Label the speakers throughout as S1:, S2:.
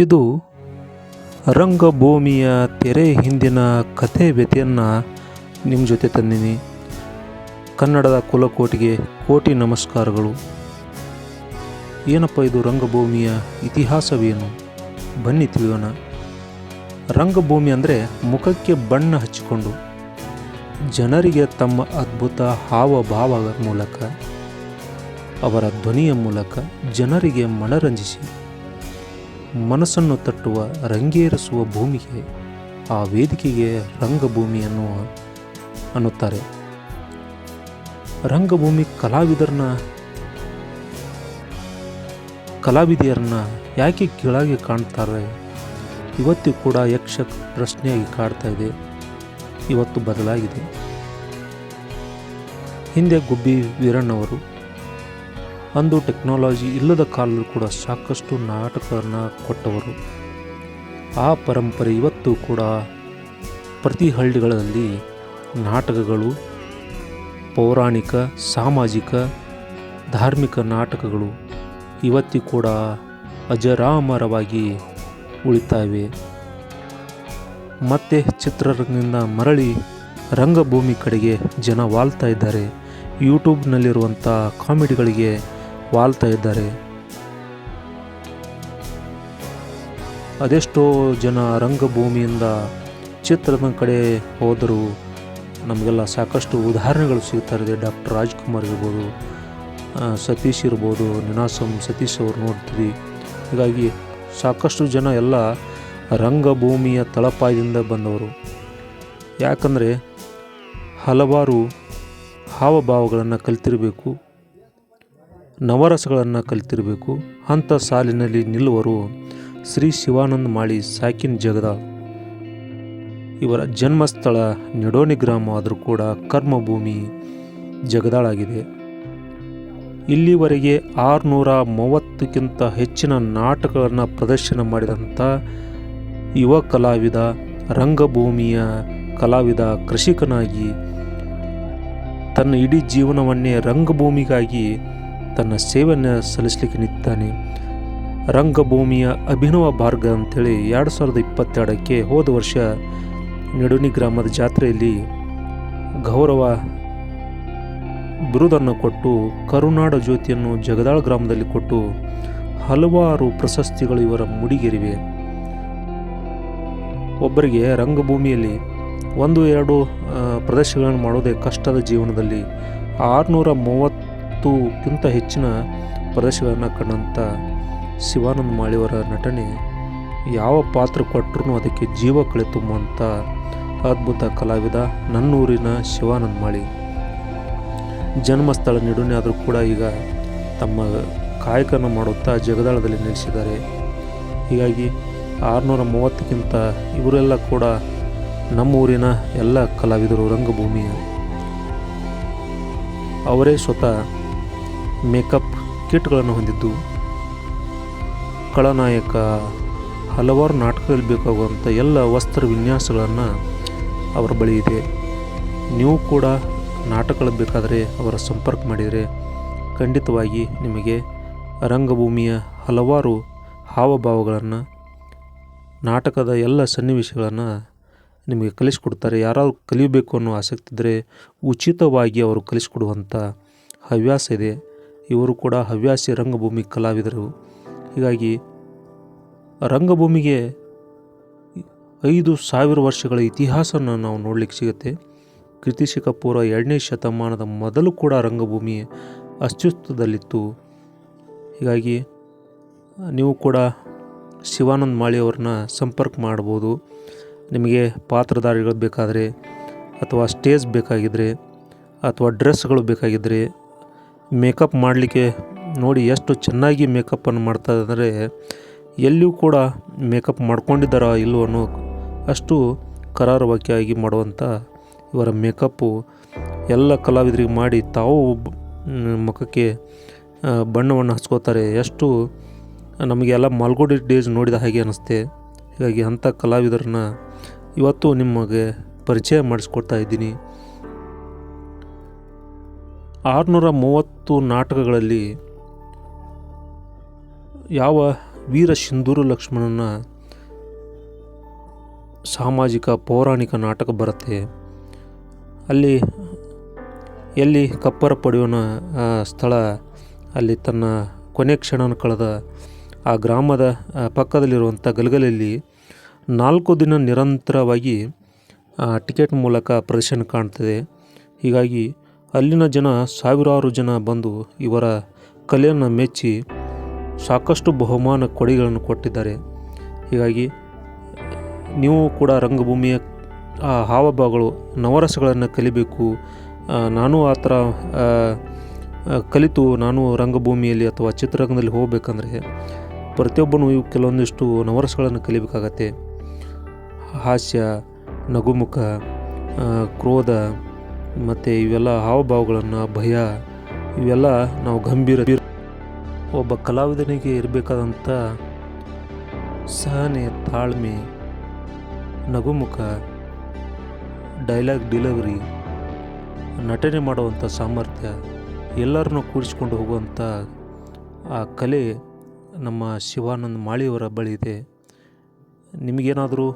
S1: ಇದು ರಂಗಭೂಮಿಯ ತೆರೆ ಹಿಂದಿನ ಕಥೆ ವ್ಯತೆಯನ್ನು ನಿಮ್ಮ ಜೊತೆ ತಂದಿನಿ. ಕನ್ನಡದ ಕುಲಕೋಟಿಗೆ ಕೋಟಿ ನಮಸ್ಕಾರಗಳು. ಏನಪ್ಪ ಇದು ರಂಗಭೂಮಿಯ ಇತಿಹಾಸವೇನು? ಬನ್ನಿ ತಿಳಿಯೋಣ. ರಂಗಭೂಮಿ ಅಂದರೆ ಮುಖಕ್ಕೆ ಬಣ್ಣ ಹಚ್ಚಿಕೊಂಡು, ಜನರಿಗೆ ತಮ್ಮ ಅದ್ಭುತ ಹಾವಭಾವ ಮೂಲಕ, ಅವರ ಧ್ವನಿಯ ಮೂಲಕ ಜನರಿಗೆ ಮನರಂಜಿಸಿ. ಮನಸ್ಸನ್ನು ತಟ್ಟುವ ರಂಗೇರಿಸುವ ಭೂಮಿಗೆ, ಆ ವೇದಿಕೆಗೆ ರಂಗಭೂಮಿಯನ್ನು ಅನ್ನುತ್ತಾರೆ. ರಂಗಭೂಮಿ ಕಲಾವಿದರನ್ನ, ಕಲಾವಿದೆಯರನ್ನ ಯಾಕೆ ಕೀಳಾಗಿ ಕಾಣ್ತಾರೆ? ಇವತ್ತು ಕೂಡ ಯಕ್ಷ ಪ್ರಶ್ನೆಯಾಗಿ ಕಾಡ್ತಾ ಇದೆ. ಇವತ್ತು ಬದಲಾಗಿದೆ. ಹಿಂದೆ ಗುಬ್ಬಿ ವೀರಣ್ಣವರು ಅಂದು ಟೆಕ್ನಾಲಜಿ ಇಲ್ಲದ ಕಾಲದಲ್ಲೂ ಕೂಡ ಸಾಕಷ್ಟು ನಾಟಕವನ್ನು ಕೊಟ್ಟವರು. ಆ ಪರಂಪರೆ ಇವತ್ತು ಕೂಡ ಪ್ರತಿ ಹಳ್ಳಿಗಳಲ್ಲಿ ನಾಟಕಗಳು, ಪೌರಾಣಿಕ, ಸಾಮಾಜಿಕ, ಧಾರ್ಮಿಕ ನಾಟಕಗಳು ಇವತ್ತಿ ಕೂಡ ಅಜರಾಮರವಾಗಿ ಉಳಿತಾಯಿವೆ ಮತ್ತೆ ಚಿತ್ರರಂಗದಿಂದ ಮರಳಿ ರಂಗಭೂಮಿ ಕಡೆಗೆ ಜನ ವಾಲ್ತಾ ಇದ್ದಾರೆ. ಯೂಟ್ಯೂಬ್ನಲ್ಲಿರುವಂಥ ಕಾಮಿಡಿಗಳಿಗೆ ವಾಲ್ತಾ ಇದ್ದಾರೆ. ಅದೆಷ್ಟೋ ಜನ ರಂಗಭೂಮಿಯಿಂದ ಚಿತ್ರದ ಕಡೆ ಹೋದರೂ ನಮಗೆಲ್ಲ ಸಾಕಷ್ಟು ಉದಾಹರಣೆಗಳು ಸಿಗ್ತಾ ಇದೆ ಡಾಕ್ಟರ್ ರಾಜ್ಕುಮಾರ್ ಇರ್ಬೋದು ಸತೀಶ್ ಇರ್ಬೋದು, ನಿನಾಸಂ ಸತೀಶ್ ಅವರು ನೋಡ್ತೀವಿ. ಹೀಗಾಗಿ ಸಾಕಷ್ಟು ಜನ ಎಲ್ಲ ರಂಗಭೂಮಿಯ ತಳಪಾಯದಿಂದ ಬಂದವರು. ಯಾಕಂದರೆ ಹಲವಾರು ಹಾವಭಾವಗಳನ್ನು ಕಲಿತಿರಬೇಕು. ನವರಸಗಳನ್ನು ಕಲಿತಿರಬೇಕು. ಅಂಥ ಸಾಲಿನಲ್ಲಿ ನಿಲ್ಲುವರು ಶ್ರೀ ಶಿವಾನಂದ ಮಾಳಿ ಸಾಕಿನ್ ಜಗದ. ಇವರ ಜನ್ಮಸ್ಥಳ ನೆಡೋನಿ ಗ್ರಾಮ ಆದರೂ ಕೂಡ ಕರ್ಮಭೂಮಿ ಜಗದಾಳಾಗಿದೆ. ಇಲ್ಲಿವರೆಗೆ ಆರುನೂರ ಮೂವತ್ತಕ್ಕಿಂತ ಹೆಚ್ಚಿನ ನಾಟಕಗಳನ್ನು ಪ್ರದರ್ಶನ ಮಾಡಿದಂಥ ಯುವ ಕಲಾವಿದ, ರಂಗಭೂಮಿಯ ಕಲಾವಿದ, ಕೃಷಿಕನಾಗಿ ತನ್ನ ಇಡೀ ಜೀವನವನ್ನೇ ರಂಗಭೂಮಿಗಾಗಿ ತನ್ನ ಸೇವೆಯನ್ನು ಸಲ್ಲಿಸಲಿಕ್ಕೆ ನಿಂತಾನೆ ರಂಗಭೂಮಿಯ ಅಭಿನವ ಭಾರ್ಗ ಅಂತೇಳಿ ಎರಡು ಸಾವಿರದ ಇಪ್ಪತ್ತೆರಡಕ್ಕೆ ಹೋದ ವರ್ಷ ನೆಡುನಿ ಗ್ರಾಮದ ಜಾತ್ರೆಯಲ್ಲಿ ಗೌರವ ಬಿರುದನ್ನು ಕೊಟ್ಟು ಕರುನಾಡ ಜ್ಯೋತಿಯನ್ನು ಜಗದಾಳ್ ಗ್ರಾಮದಲ್ಲಿ ಕೊಟ್ಟು ಹಲವಾರು ಪ್ರಶಸ್ತಿಗಳು ಇವರ ಮುಡಿಗೇರಿವೆ. ಒಬ್ಬರಿಗೆ ರಂಗಭೂಮಿಯಲ್ಲಿ ಒಂದು ಎರಡು ಪ್ರದರ್ಶನಗಳನ್ನು ಮಾಡೋದೇ ಕಷ್ಟದ ಜೀವನದಲ್ಲಿ ಆರುನೂರ ಮೂವತ್ತಕ್ಕಿಂತ ಹೆಚ್ಚಿನ ಪ್ರದೇಶಗಳನ್ನು ಕಂಡಂಥ ಶಿವಾನಂದ ಮಾಳಿಯವರ ನಟನೆ ಯಾವ ಪಾತ್ರ ಕೊಟ್ಟರೂ ಅದಕ್ಕೆ ಜೀವ ಕಳೆ ತುಂಬುವಂಥ ಅದ್ಭುತ ಕಲಾವಿದ ನನ್ನೂರಿನ ಶಿವಾನಂದ ಮಾಳಿ. ಜನ್ಮಸ್ಥಳ ನಿಡುನೆ ಆದರೂ ಕೂಡ ಈಗ ತಮ್ಮ ಕಾಯಕನ ಮಾಡುತ್ತಾ ಜಗದಾಳದಲ್ಲಿ ನೆಲೆಸಿದ್ದಾರೆ. ಹೀಗಾಗಿ ಆರುನೂರ ಮೂವತ್ತಕ್ಕಿಂತ ಇವರೆಲ್ಲ ಕೂಡ ನಮ್ಮೂರಿನ ಎಲ್ಲ ಕಲಾವಿದರು ರಂಗಭೂಮಿಯ. ಅವರೇ ಸ್ವತಃ ಮೇಕಪ್ ಕಿಟ್ಗಳನ್ನು ಹೊಂದಿದ್ದು, ಖಳನಾಯಕ ಹಲವಾರು ನಾಟಕದಲ್ಲಿ ಬೇಕಾಗುವಂಥ ಎಲ್ಲ ವಸ್ತ್ರ ವಿನ್ಯಾಸಗಳನ್ನು ಅವರ ಬಳಿ ಇದೆ. ನೀವು ಕೂಡ ನಾಟಕಗಳು ಬೇಕಾದರೆ ಅವರ ಸಂಪರ್ಕ ಮಾಡಿದರೆ ಖಂಡಿತವಾಗಿ ನಿಮಗೆ ರಂಗಭೂಮಿಯ ಹಲವಾರು ಹಾವಭಾವಗಳನ್ನು, ನಾಟಕದ ಎಲ್ಲ ಸನ್ನಿವೇಶಗಳನ್ನು ನಿಮಗೆ ಕಲಿಸಿಕೊಡ್ತಾರೆ. ಯಾರಾದರೂ ಕಲಿಯಬೇಕು ಅನ್ನೋ ಆಸಕ್ತಿ ಇದ್ದರೆ ಉಚಿತವಾಗಿ ಅವರು ಕಲಿಸಿಕೊಡುವಂಥ ಹವ್ಯಾಸ ಇದೆ. ಇವರು ಕೂಡ ಹವ್ಯಾಸಿ ರಂಗಭೂಮಿ ಕಲಾವಿದರು. ಹೀಗಾಗಿ ರಂಗಭೂಮಿಗೆ ಐದು ಸಾವಿರ ವರ್ಷಗಳ ಇತಿಹಾಸನ ನಾವು ನೋಡಲಿಕ್ಕೆ ಸಿಗುತ್ತೆ. ಕೃತಿಶಕ ಪೂರ್ವ ಎರಡನೇ ಶತಮಾನದ ಮೊದಲು ಕೂಡ ರಂಗಭೂಮಿ ಅಸ್ತಿತ್ವದಲ್ಲಿತ್ತು. ಹೀಗಾಗಿ ನೀವು ಕೂಡ ಶಿವಾನಂದ ಮಾಳಿಯವ್ರನ್ನ ಸಂಪರ್ಕ ಮಾಡ್ಬೋದು. ನಿಮಗೆ ಪಾತ್ರಧಾರಿಗಳು ಬೇಕಾದರೆ ಅಥವಾ ಸ್ಟೇಜ್ ಬೇಕಾಗಿದ್ದರೆ ಅಥವಾ ಡ್ರೆಸ್ಗಳು ಬೇಕಾಗಿದ್ದರೆ ಮೇಕಪ್ ಮಾಡಲಿಕ್ಕೆ ನೋಡಿ ಎಷ್ಟು ಚೆನ್ನಾಗಿ ಮೇಕಪ್ಪನ್ನು ಮಾಡ್ತಾರೆ ಅಂದರೆ ಎಲ್ಲಿಯೂ ಕೂಡ ಮೇಕಪ್ ಮಾಡ್ಕೊಂಡಿದ್ದಾರಾ ಇಲ್ಲವೋ ಅನ್ನೋ ಅಷ್ಟು ಕರಾರುವಾಕ್ಯಾಗಿ ಮಾಡುವಂಥ ಇವರ ಮೇಕಪ್ಪು ಎಲ್ಲ ಕಲಾವಿದರಿಗೆ ಮಾಡಿ ತಾವು ಮುಖಕ್ಕೆ ಬಣ್ಣವನ್ನು ಹಚ್ಕೋತಾರೆ. ಎಷ್ಟು ನಮಗೆಲ್ಲ ಮಲ್ಗೋಡಿ ಡೇಸ್ ನೋಡಿದ ಹಾಗೆ ಅನ್ನಿಸ್ತೆ ಹೀಗಾಗಿ ಅಂಥ ಕಲಾವಿದರನ್ನ ಇವತ್ತು ನಿಮಗೆ ಪರಿಚಯ ಮಾಡಿಸ್ಕೊಡ್ತಾ ಇದ್ದೀನಿ. ಆರುನೂರ ಮೂವತ್ತು ನಾಟಕಗಳಲ್ಲಿ ಯಾವ ವೀರ ಸಿಂಧೂರು ಲಕ್ಷ್ಮಣನ ಸಾಮಾಜಿಕ ಪೌರಾಣಿಕ ನಾಟಕ ಬರುತ್ತೆ, ಅಲ್ಲಿ ಎಲ್ಲಿ ಕಪ್ಪರ ಪಡೆಯೋನ ಸ್ಥಳ, ಅಲ್ಲಿ ತನ್ನ ಕೊನೆ ಕ್ಷಣನ ಕಳೆದ ಆ ಗ್ರಾಮದ ಪಕ್ಕದಲ್ಲಿರುವಂಥ ಗಲಗಲಲ್ಲಿ ನಾಲ್ಕು ದಿನ ನಿರಂತರವಾಗಿ ಟಿಕೆಟ್ ಮೂಲಕ ಪ್ರದರ್ಶನ ಕಾಣ್ತದೆ. ಹೀಗಾಗಿ ಅಲ್ಲಿನ ಜನ ಸಾವಿರಾರು ಜನ ಬಂದು ಇವರ ಕಲೆಯನ್ನು ಮೆಚ್ಚಿ ಸಾಕಷ್ಟು ಬಹುಮಾನ ಕೊಡುಗೆಗಳನ್ನು ಕೊಟ್ಟಿದ್ದಾರೆ. ಹೀಗಾಗಿ ನೀವು ಕೂಡ ರಂಗಭೂಮಿಯ, ಆ ಹಾವಭಾವಗಳು ನವರಸಗಳನ್ನು ಕಲಿಬೇಕು. ನಾನು ಆ ಥರ ಕಲಿತು ನಾನು ರಂಗಭೂಮಿಯಲ್ಲಿ ಅಥವಾ ಚಿತ್ರರಂಗದಲ್ಲಿ ಹೋಗಬೇಕಂದ್ರೆ ಪ್ರತಿಯೊಬ್ಬನು ಇವು ಕೆಲವೊಂದಿಷ್ಟು ನವರಸಗಳನ್ನು ಕಲಿಬೇಕಾಗತ್ತೆ. ಹಾಸ್ಯ, ನಗುಮುಖ ಕ್ರೋಧ ಮತ್ತು ಇವೆಲ್ಲ ಹಾವಭಾವಗಳನ್ನು, ಭಯ, ಇವೆಲ್ಲ ನಾವು ಗಂಭೀರ ಒಬ್ಬ ಕಲಾವಿದನಿಗೆ ಇರಬೇಕಾದಂಥ ಸಹನೆ, ತಾಳ್ಮೆ, ನಗುಮುಖ ಡೈಲಾಗ್ ಡೆಲಿವರಿ ನಟನೆ ಮಾಡುವಂಥ ಸಾಮರ್ಥ್ಯ, ಎಲ್ಲರನ್ನೂ ಕೂಡಿಸ್ಕೊಂಡು ಹೋಗುವಂಥ ಆ ಕಲೆ ನಮ್ಮ ಶಿವಾನಂದ ಮಾಳಿಯವರ ಬಳಿ ಇದೆ. ನಿಮಗೇನಾದರೂ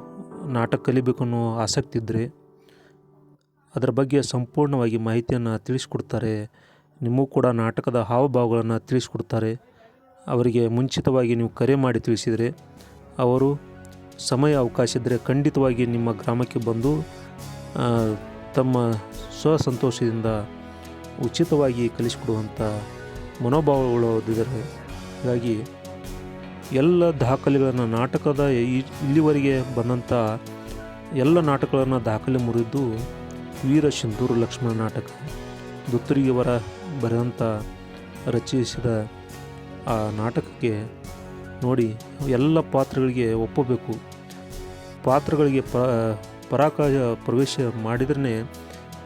S1: ನಾಟಕ ಕಲಿಬೇಕು ಅನ್ನೋ ಆಸಕ್ತಿ ಇದ್ದರೆ ಅದರ ಬಗ್ಗೆ ಸಂಪೂರ್ಣವಾಗಿ ಮಾಹಿತಿಯನ್ನು ತಿಳಿಸ್ಕೊಡ್ತಾರೆ. ನಿಮಗೂ ಕೂಡ ನಾಟಕದ ಹಾವಭಾವಗಳನ್ನು ತಿಳಿಸ್ಕೊಡ್ತಾರೆ. ಅವರಿಗೆ ಮುಂಚಿತವಾಗಿ ನೀವು ಕರೆ ಮಾಡಿ ತಿಳಿಸಿದರೆ, ಅವರು ಸಮಯ ಅವಕಾಶ ಇದ್ದರೆ ಖಂಡಿತವಾಗಿ ನಿಮ್ಮ ಗ್ರಾಮಕ್ಕೆ ಬಂದು ತಮ್ಮ ಸ್ವಸಂತೋಷದಿಂದ ಉಚಿತವಾಗಿ ಕಲಿಸಿಕೊಡುವಂಥ ಮನೋಭಾವಗಳು ಹೊಂದಿದ್ದಾರೆ ಹೀಗಾಗಿ ಎಲ್ಲ ದಾಖಲೆಗಳನ್ನು ನಾಟಕದ ಇಲ್ಲಿವರೆಗೆ ಬಂದಂಥ ಎಲ್ಲ ನಾಟಕಗಳನ್ನು ದಾಖಲೆ ಮುರಿದು ವೀರ ಸಿಂಧೂರು ಲಕ್ಷ್ಮಣ ನಾಟಕ. ದುತ್ತರಿಯವರ ಬರೆದಂಥ ರಚಿಸಿದ ಆ ನಾಟಕಕ್ಕೆ ನೋಡಿ, ಎಲ್ಲ ಪಾತ್ರಗಳಿಗೆ ಒಪ್ಪಬೇಕು. ಪಾತ್ರಗಳಿಗೆ ಪ ಪರಾಕಾಶ ಪ್ರವೇಶ ಮಾಡಿದ್ರೇ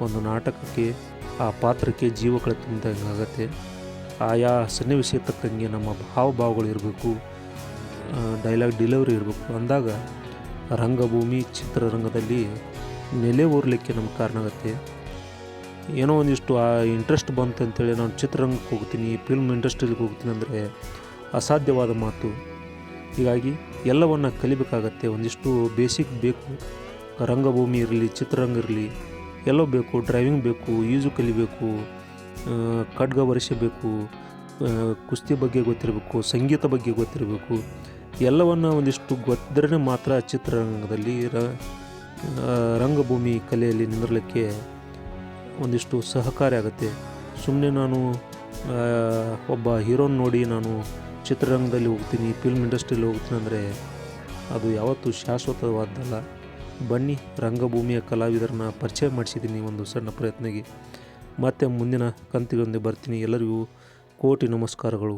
S1: ಒಂದು ನಾಟಕಕ್ಕೆ ಆ ಪಾತ್ರಕ್ಕೆ ಜೀವ ಆಗುತ್ತೆ ಆಯಾ ಸನ್ನಿವೇಶ ತಕ್ಕಂಗೆ ನಮ್ಮ ಹಾವಭಾವಗಳು ಇರಬೇಕು ಡೈಲಾಗ್ ಡೆಲಿವರಿ ಇರಬೇಕು. ಅಂದಾಗ ರಂಗಭೂಮಿ ಚಿತ್ರರಂಗದಲ್ಲಿ ನೆಲೆ ಊರ್ಲಿಕ್ಕೆ ನಮ್ಗೆ ಕಾರಣ ಆಗುತ್ತೆ. ಏನೋ ಒಂದಿಷ್ಟು ಆ ಇಂಟ್ರೆಸ್ಟ್ ಬಂತು ಅಂತೇಳಿ ನಾನು ಚಿತ್ರರಂಗಕ್ಕೆ ಹೋಗ್ತೀನಿ ಫಿಲ್ಮ್ ಇಂಡಸ್ಟ್ರಿಗೆ ಹೋಗ್ತೀನಿ ಅಂದರೆ ಅಸಾಧ್ಯವಾದ ಮಾತು. ಹೀಗಾಗಿ ಎಲ್ಲವನ್ನು ಕಲಿಬೇಕಾಗತ್ತೆ, ಒಂದಿಷ್ಟು ಬೇಸಿಕ್ ಬೇಕು. ರಂಗಭೂಮಿ ಇರಲಿ, ಚಿತ್ರರಂಗ ಇರಲಿ, ಎಲ್ಲೋ ಬೇಕು ಡ್ರೈವಿಂಗ್ ಬೇಕು, ಈಜು ಕಲಿಬೇಕು ಖಡ್ಗ ಬೇಕು ಕುಸ್ತಿ ಬಗ್ಗೆ ಗೊತ್ತಿರಬೇಕು, ಸಂಗೀತ ಬಗ್ಗೆ ಗೊತ್ತಿರಬೇಕು. ಎಲ್ಲವನ್ನು ಒಂದಿಷ್ಟು ಗೊತ್ತಿದ್ರೆ ಮಾತ್ರ ಚಿತ್ರರಂಗದಲ್ಲಿ ರ ರಂಗಭೂಮಿ ಕಲೆಯಲ್ಲಿ ನಿಂದಿರಲಿಕ್ಕೆ ಒಂದಿಷ್ಟು ಸಹಕಾರಿ ಆಗುತ್ತೆ. ಸುಮ್ಮನೆ ನಾನು ಒಬ್ಬ ಹೀರೋನ್ ನೋಡಿ ನಾನು ಚಿತ್ರರಂಗದಲ್ಲಿ ಹೋಗ್ತೀನಿ ಫಿಲ್ಮ್ ಇಂಡಸ್ಟ್ರಿಯಲ್ಲಿ ಹೋಗ್ತೀನಿ ಅಂದರೆ ಅದು ಯಾವತ್ತೂ ಶಾಶ್ವತವಾದ್ದಲ್ಲ. ಬನ್ನಿ, ರಂಗಭೂಮಿಯ ಕಲಾವಿದರನ್ನ ಪರಿಚಯ ಮಾಡಿಸಿದ್ದೀನಿ ಒಂದು ಸಣ್ಣ ಪ್ರಯತ್ನಗೆ ಮತ್ತೆ ಮುಂದಿನ ಕಂತಿಗೊಂದೇ ಬರ್ತೀನಿ. ಎಲ್ಲರಿಗೂ ಕೋಟಿ ನಮಸ್ಕಾರಗಳು.